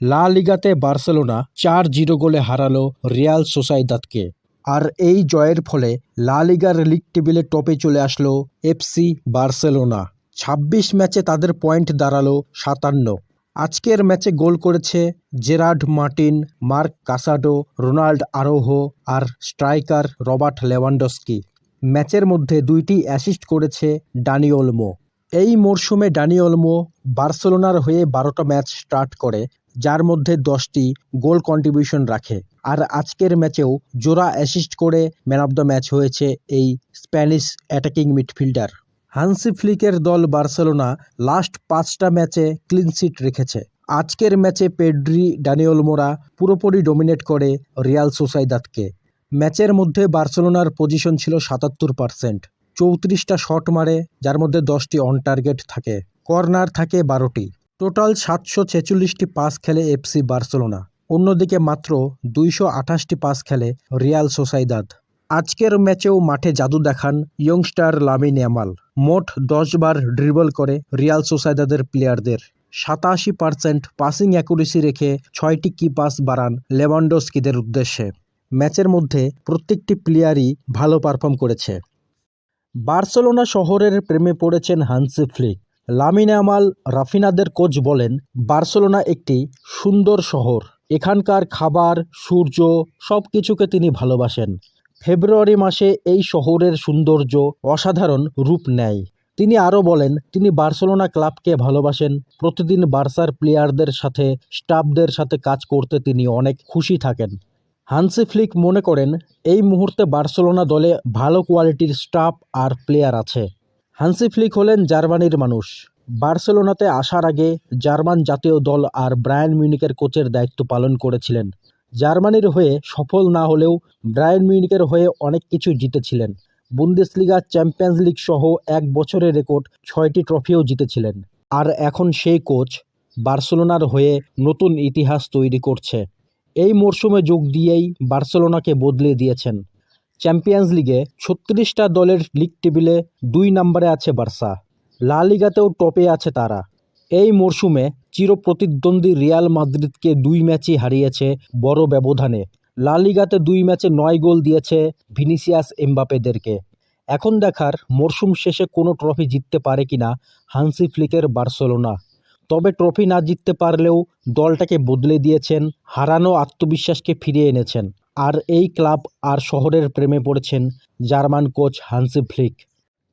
লা লিগাতে বার্সেলোনা চার জিরো গোলে হারালো রিয়াল সোসাইদাদকে। আর এই জয়ের ফলে লা লিগার লিগ টেবিলে টপে চলে আসলো এফসি বার্সেলোনা। ছাব্বিশ ম্যাচে তাদের পয়েন্ট দাঁড়াল সাতান্ন। আজকের ম্যাচে গোল করেছে Gerard Martin, Marc Casado, Ronald Araujo আর স্ট্রাইকার রবার্ট লেভানডস্কি ম্যাচের মধ্যে দুইটি অ্যাসিস্ট করেছে ডানি ওলমো। এই মরশুমে ডানি ওলমো বার্সেলোনার হয়ে বারোটা ম্যাচ স্টার্ট করে যার মধ্যে দশটি গোল কন্ট্রিবিউশন রাখে। আর আজকের ম্যাচেও জোড়া অ্যাসিস্ট করে ম্যান অব দ্য ম্যাচ হয়েছে এই স্প্যানিশ অ্যাটাকিং মিডফিল্ডার হানসি ফ্লিকের দল বার্সেলোনা লাস্ট পাঁচটা ম্যাচে ক্লিনশিট রেখেছে। আজকের ম্যাচে পেড্রি ডানিওলমোরা পুরোপুরি ডমিনেট করে রিয়াল সোসাইদাদকে। ম্যাচের মধ্যে বার্সেলোনার পজিশন ছিল সাতাত্তর পার্সেন্ট চৌত্রিশটা শট মারে, যার মধ্যে দশটি অন টার্গেট থাকে। কর্নার থাকে বারোটি। টোটাল সাতশো ছেচল্লিশটি পাস খেলে এফসি বার্সেলোনা। অন্যদিকে মাত্র দুইশো আঠাশটি পাস খেলে রিয়াল সোসাইদাদ। আজকের ম্যাচেও মাঠে জাদু দেখান ইয়ংস্টার লামিন ইয়ামাল। মোট দশবার ড্রিবল করে রিয়াল সোসাইদাদের প্লেয়ারদের। সাতাশি পার্সেন্ট পাসিং অ্যাকুরেসি রেখে ছয়টি কি পাস বাড়ান লেভানডোস্কিদের উদ্দেশ্যে। ম্যাচের মধ্যে প্রত্যেকটি প্লেয়ারই ভালো পারফর্ম করেছে। বার্সেলোনা শহরের প্রেমে পড়েছেন হানসি ফ্লিক। লামিন আমাল রাফিনাদের কোচ বলেন, বার্সেলোনা একটি সুন্দর শহর। এখানকার খাবার, সূর্য সব কিছুকে তিনি ভালোবাসেন। ফেব্রুয়ারি মাসে এই শহরের সৌন্দর্য অসাধারণ রূপ নেয়। তিনি আরও বলেন, তিনি বার্সেলোনা ক্লাবকে ভালোবাসেন। প্রতিদিন বার্সার প্লেয়ারদের সাথে, স্টাফদের সাথে কাজ করতে তিনি অনেক খুশি থাকেন। হানসি ফ্লিক মনে করেন, এই মুহূর্তে বার্সেলোনা দলে ভালো কোয়ালিটির স্টাফ আর প্লেয়ার আছে। হানসি ফ্লিক হলেন জার্মানির মানুষ। বার্সেলোনাতে আসার আগে জার্মান জাতীয় দল আর ব্রায়ান মিউনিকের কোচের দায়িত্ব পালন করেছিলেন। জার্মানির হয়ে সফল না হলেও ব্রায়ান মিউনিকের হয়ে অনেক কিছু জিতেছিলেন। বুন্দেসলিগা চ্যাম্পিয়ন্স লিগ সহ এক বছরের রেকর্ড ছয়টি ট্রফিও জিতেছিলেন। আর এখন সেই কোচ বার্সেলোনার হয়ে নতুন ইতিহাস তৈরি করছে। এই মরশুমে যোগ দিয়েই বার্সেলোনাকে বদলে দিয়েছেন। চ্যাম্পিয়ন্স লিগে ছত্রিশটা দলের লিগ টেবিলে দুই নম্বরে আছে বার্সা। লা লিগাতেও টপে আছে তারা। এই মরশুমে চিরপ্রতিদ্বন্দ্বী রিয়াল মাদ্রিদকে দুই ম্যাচই হারিয়েছে বড় ব্যবধানে। লা লিগাতে দুই ম্যাচে নয় গোল দিয়েছে ভিনিসিয়াস এমবাপেদেরকে এখন দেখার মরশুম শেষে কোনো ট্রফি জিততে পারে কিনা হানসি ফ্লিকের বার্সেলোনা। তবে ট্রফি না জিততে পারলেও দলটাকে বদলে দিয়েছেন, হারানো আত্মবিশ্বাসকে ফিরিয়ে এনেছেন। আর এই ক্লাব আর শহরের প্রেমে পড়েছেন German coach Hansi Flick.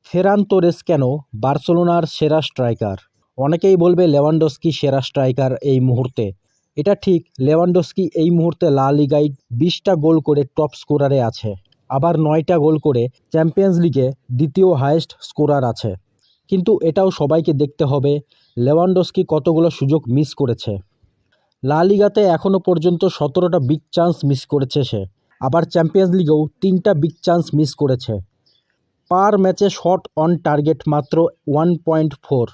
Ferran Torres কেন বার্সেলোনার সেরা স্ট্রাইকার? অনেকেই বলবে লেভানডস্কি সেরা স্ট্রাইকার এই মুহূর্তে। এটা ঠিক লেভানডস্কি এই মুহূর্তে লা লিগায় বিশটা গোল করে টপ স্কোরারে আছে। আবার নয়টা গোল করে চ্যাম্পিয়ন্স লিগে দ্বিতীয় হায়েস্ট স্কোরার আছে। কিন্তু এটাও সবাইকে দেখতে হবে লেভানডস্কি কতগুলো সুযোগ মিস করেছে। লা লিগাতে এখনও পর্যন্ত সতেরোটা বিগ চান্স মিস করেছে সে। আবার চ্যাম্পিয়ন্স লিগেও তিনটা বিগ চান্স মিস করেছে। পার ম্যাচে শট অন টার্গেট মাত্র ওয়ান পয়েন্ট ফোর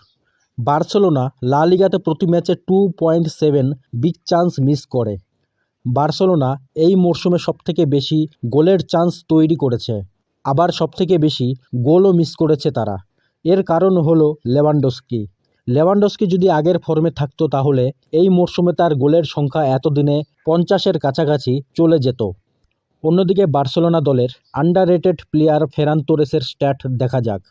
বার্সেলোনা লা লিগাতে প্রতি ম্যাচে two point seven big chance miss করে। বার্সেলোনা এই মরশুমে সবথেকে বেশি গোলের চান্স তৈরি করেছে। আবার সবথেকে বেশি গোলও মিস করেছে তারা। এর কারণ হলো লেভানডস্কি লেভানডস্কি যদি আগের ফর্মে থাকতো তাহলে এই মরশুমে তার গোলের সংখ্যা এতদিনে পঞ্চাশের কাছাকাছি চলে যেত। অন্যদিকে বার্সেলোনা দলের আন্ডার প্লেয়ার ফেরান তোরেসের স্ট্যাট দেখা যাক।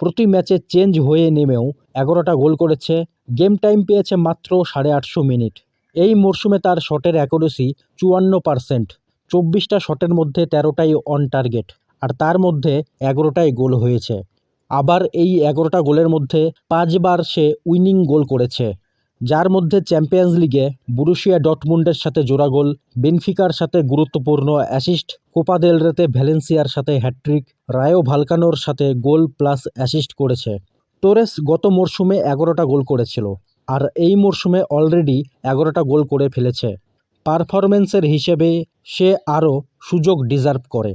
প্রতি ম্যাচে চেঞ্জ হয়ে নেমেও এগারোটা গোল করেছে গেম টাইম পেয়েছে মাত্র সাড়ে আটশো মিনিট। এই মরশুমে তার শটের অ্যাকুরেসি চুয়ান্ন পারসেন্ট চব্বিশটা শটের মধ্যে তেরোটাই অন টার্গেট আর তার মধ্যে এগারোটাই গোল হয়েছে। আবার এই এগারোটা গোলের মধ্যে পাঁচবার সে উইনিং গোল করেছে। যার মধ্যে চ্যাম্পিয়ন্স লিগে বুরুশিয়া ডটমুন্ডের সাথে জোড়া গোল, বেনফিকার সাথে গুরুত্বপূর্ণ অ্যাসিস্ট, কোপা দেল রেতে ভ্যালেন্সিয়ার সাথে হ্যাট্রিক রায়ো ভালকানোর সাথে গোল প্লাস অ্যাসিস্ট করেছে। তোরেস গত মরশুমে এগারোটা গোল করেছিল আর এই মরশুমে অলরেডি এগারোটা গোল করে ফেলেছে। পারফরমেন্সের হিসেবে সে আরও সুযোগ ডিজার্ভ করে।